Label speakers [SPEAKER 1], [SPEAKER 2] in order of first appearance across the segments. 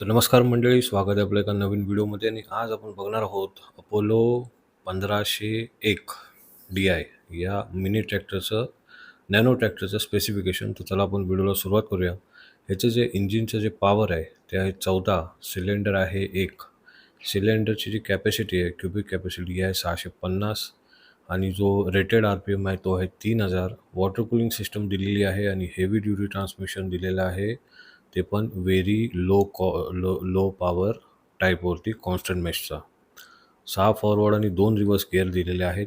[SPEAKER 1] तर नमस्कार मंडळी स्वागत आहे आपल्या एका नवीन व्हिडिओमध्ये आणि आज आपण बघणार आहोत अपोलो पंधराशे एक डी आय या मिनी ट्रॅक्टरचं नॅनो ट्रॅक्टरचं स्पेसिफिकेशन तर चला आपण व्हिडिओला सुरुवात करूया. ह्याचं जे इंजिनचं जे पॉवर आहे ते आहे चौदा सिलेंडर आहे एक. सिलेंडरची जी कॅपॅसिटी आहे क्युबिक कॅपॅसिटी आहे सहाशे पन्नास आणि जो रेटेड आर पी एम आहे तो आहे तीन हजार. वॉटर कूलिंग सिस्टम दिलेली आहे आणि हेवी ड्युटी ट्रान्समिशन दिलेलं आहे. ते पण व्हेरी लो कॉ लो लो पॉवर टाईपवरती कॉन्स्टंट मॅचचा सहा फॉरवर्ड आणि दोन रिवर्स गिअर दिलेले आहेत.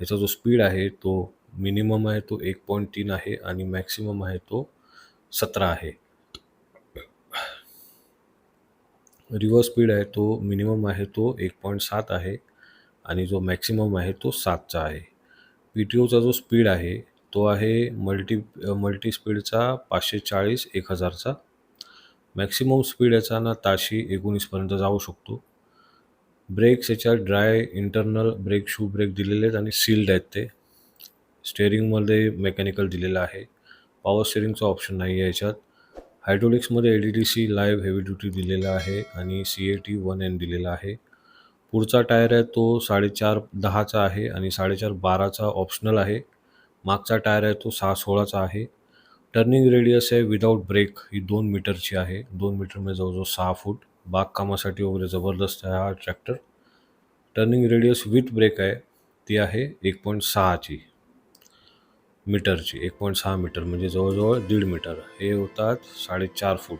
[SPEAKER 1] ह्याचा जो स्पीड आहे तो मिनिमम आहे तो एक पॉईंट तीन आहे आणि मॅक्सिमम आहे तो सतरा आहे. रिव्हर्स स्पीड आहे तो मिनिमम आहे तो एक पॉईंट सात आहे आणि जो मॅक्सिमम आहे तो सातचा आहे. पी टी ओचा जो स्पीड आहे तो आहे मल्टी मल्टी स्पीडचा पाचशे चाळीस एक हजारचा. मॅक्सिमम स्पीड याचा ना ताशी एकोणीसपर्यंत जाऊ शकतो. ब्रेक्स याच्यात dry internal brake shoe brake दिलेले आहेत आणि सील्ड आहेत ते. स्टेअरिंगमध्ये मेकॅनिकल दिलेलं आहे. पॉवर स्टेअरिंगचा ऑप्शन नाही आहे याच्यात. हायड्रोलिक्समध्ये A D D C live heavy duty दिलेला आहे आणि C A T one N दिलेला आहे. पुढचा टायर आहे तो साडेचार दहाचा आहे आणि साडेचार बाराचा ऑप्शनल आहे. मागचा टायर आहे तो सहा सोळाचा आहे. टर्निंग रेडियस आहे विदाऊट ब्रेक ही दोन मीटरची आहे. दोन मीटरमध्ये जवळजवळ सहा फूट. बागकामासाठी वगैरे जबरदस्त आहे हा tractor turning radius with brake आहे. ती आहे एक पॉईंट सहाची मीटरची. एक पॉईंट सहा मीटर म्हणजे जवळजवळ दीड मीटर. हे होतात साडेचार फूट.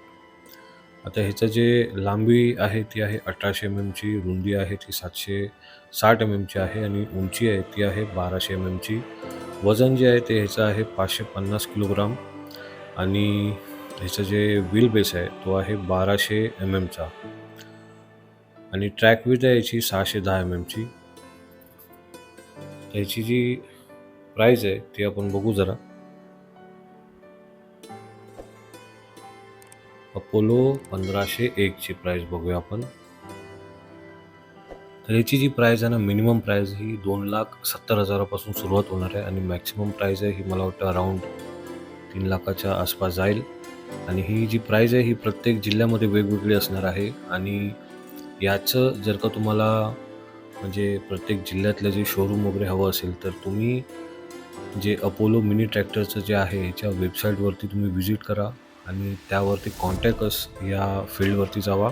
[SPEAKER 1] आता ह्याचं जे लांबी आहे ती आहे अठराशे एम एमची रुंदी आहे ती सातशे साठ एम एमची आहे आणि उंची आहे ती आहे बाराशे एम एमची वजन जे आहे ते ह्याचं आहे पाचशे पन्नास किलोग्राम. आणि ह्याचं जे व्हील बेस आहे तो आहे बाराशे एम एमचा आणि ट्रॅक विथ आहे याची सहाशे दहा एम एमची ह्याची जी प्राईज आहे ती आपण बघू जरा. अपोलो पंधराशे एकची प्राईज बघूया आपण. तर याची जी प्राईज आहे ना मिनिमम प्राईज ही दोन लाख सत्तर हजारापासून सुरुवात होणार आहे आणि मॅक्सिमम प्राईज आहे ही मला वाटतं अराऊंड तीन लाखाच्या आसपास जाईल. आणि ही जी प्राईज आहे ही प्रत्येक जिल्ह्यामध्ये वेगवेगळी असणार आहे. आणि याचं जर का तुम्हाला म्हणजे प्रत्येक जिल्ह्यातलं जे शोरूम वगैरे हवं असेल तर तुम्ही जे अपोलो मिनी ट्रॅक्टरचं जे आहे याच्या वेबसाईटवरती तुम्ही व्हिजिट करा. आणि त्यावरती कॉन्टॅक्टस या फील्डवरती जावा.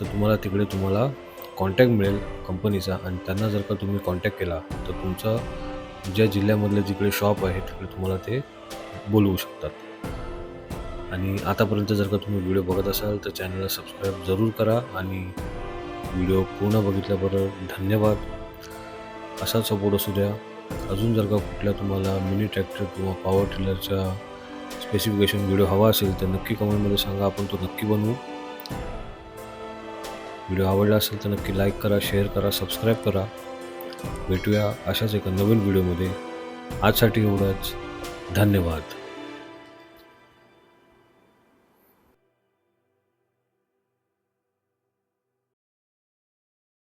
[SPEAKER 1] तर तुम्हाला तिकडे तुम्हाला कॉन्टॅक्ट मिळेल कंपनीचा आणि त्यांना जर का तुम्ही कॉन्टॅक्ट केला तर तुमचं ज्या जिल्ह्यामधले जिकडे शॉप आहे तिकडे तुम्हाला ते बोलवू शकतात. आणि आतापर्यंत जर का तुम्ही व्हिडिओ बघत असाल तर चॅनलला सबस्क्राईब जरूर करा आणि व्हिडिओ पूर्ण बघितल्याबरोबर धन्यवाद. असा सपोर्ट असू द्या. अजून जर का कुठल्या तुम्हाला मिनी ट्रॅक्टर किंवा पॉवर टिलरच्या स्पेसिफिकेशन व्हिडिओ हवा असेल तर नक्की कमेंटमध्ये सांगा. आपण तो नक्की बनवू. व्हिडिओ आवडला असेल तर नक्की लाईक करा शेअर करा सबस्क्राईब करा. भेटूया अशाच एका नवीन व्हिडिओमध्ये. आजसाठी एवढंच. धन्यवाद.